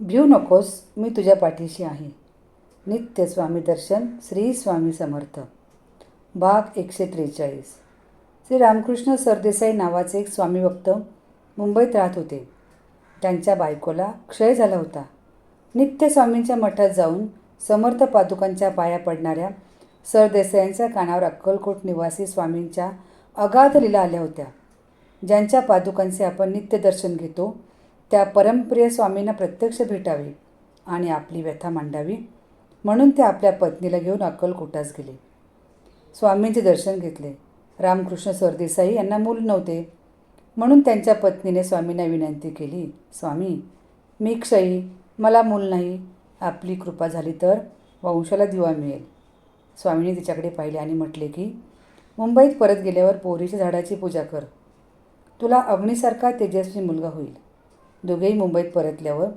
भिऊ नकोस मी तुझ्या पाठीशी आहे. नित्य स्वामी दर्शन श्री स्वामी समर्थ. भाग एकशे त्रेचाळीस. श्री रामकृष्ण सरदेसाई नावाचे एक स्वामी भक्त मुंबईत राहत होते. त्यांच्या बायकोला क्षय झाला होता. नित्य स्वामींच्या मठात जाऊन समर्थ पादुकांच्या पाया पडणाऱ्या सरदेसाईंच्या कानावर अक्कलकोट निवासी स्वामींच्या अगाध लीला आल्या होत्या. ज्यांच्या पादुकांचे आपण नित्य दर्शन घेतो त्या परमप्रिय स्वामींना प्रत्यक्ष भेटावे आणि आपली व्यथा मांडावी म्हणून ते आपल्या पत्नीला घेऊन अक्कलकोटास गेले. स्वामींचे दर्शन घेतले. रामकृष्ण सरदेसाई यांना मूल नव्हते. म्हणून त्यांच्या पत्नीने स्वामींना विनंती केली स्वामी मी क्षयी मला मूल नाही आपली कृपा झाली तर वंशाला दिवा मिळेल. स्वामीने तिच्याकडे पाहिले आणि म्हटले की मुंबईत परत गेल्यावर पोरीच्या झाडाची पूजा कर. तुला अग्नीसारखा तेजस्वी मुलगा होईल. दोघेही मुंबईत परतल्यावर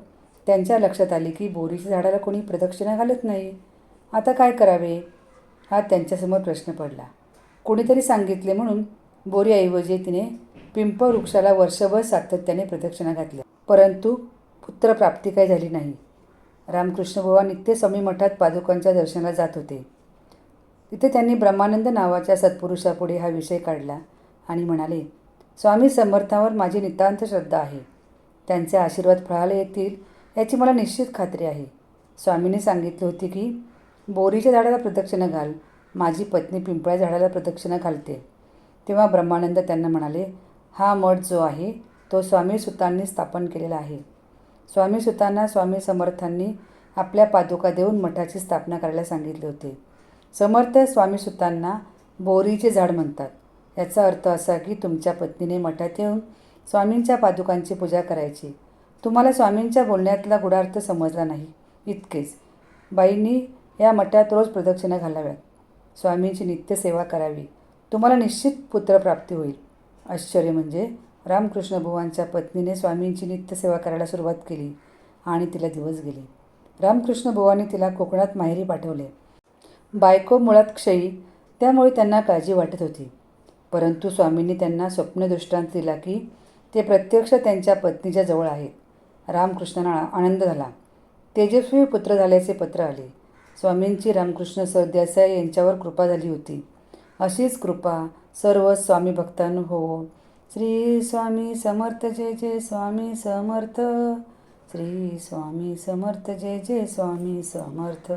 त्यांच्या लक्षात आले की बोरीच्या झाडाला कोणी प्रदक्षिणा घालत नाही. आता काय करावे? हा त्यांच्यासमोर प्रश्न पडला. कोणीतरी सांगितले म्हणून बोरीऐवजी तिने पिंप वृक्षाला वर्षभर सातत्याने प्रदक्षिणा घातल्या. परंतु पुत्रप्राप्ती काही झाली नाही. रामकृष्ण भगवान नित्य स्वामी मठात पादुकांच्या दर्शनाला जात होते. तिथे त्यांनी ब्रह्मानंद नावाच्या सत्पुरुषापुढे हा विषय काढला आणि म्हणाले स्वामी समर्थावर माझी नितांत श्रद्धा आहे. त्यांचे आशीर्वाद फळाला येतील याची मला निश्चित खात्री आहे. स्वामींनी सांगितली होती की बोरीच्या झाडाला प्रदक्षिणा घाल माझी पत्नी पिंपळ्या झाडाला प्रदक्षिणा घालते. तेव्हा ब्रह्मानंद त्यांना म्हणाले हा मठ जो आहे तो स्वामी सुतांनी स्थापन केलेला आहे. स्वामी सुतांना स्वामी समर्थांनी आपल्या पादुका देऊन मठाची स्थापना करायला सांगितले होते. समर्थ स्वामी सुतांना बोरीचे झाड म्हणतात. याचा अर्थ असा की तुमच्या पत्नीने मठात येऊन स्वामींच्या पादुकांची पूजा करायची. तुम्हाला स्वामींच्या बोलण्यातला गुढार्थ समजला नाही. इतकेच. बाईंनी या मठात रोज प्रदक्षिणा घालाव्यात. स्वामींची नित्यसेवा करावी. तुम्हाला निश्चित पुत्रप्राप्ती होईल. आश्चर्य म्हणजे रामकृष्ण बुवांच्या पत्नीने स्वामींची नित्यसेवा करायला सुरुवात केली आणि तिला दिवस गेले. रामकृष्ण बुवांनी तिला कोकणात माहेरी पाठवले. बायको मुळात क्षयी त्यामुळे त्यांना काळजी वाटत होती. परंतु स्वामींनी त्यांना स्वप्नदृष्टांत दिला की ते प्रत्यक्ष त्यांच्या पत्नीच्या जवळ आहेत. रामकृष्णांना आनंद झाला. तेजस्वी पुत्र झाल्याचे पत्र आले. स्वामींची रामकृष्ण सरदेसाई यांच्यावर कृपा झाली होती. अशीच कृपा सर्व स्वामी भक्तांनो हो. श्री स्वामी समर्थ जय जय स्वामी समर्थ. श्री स्वामी समर्थ जय जय स्वामी समर्थ.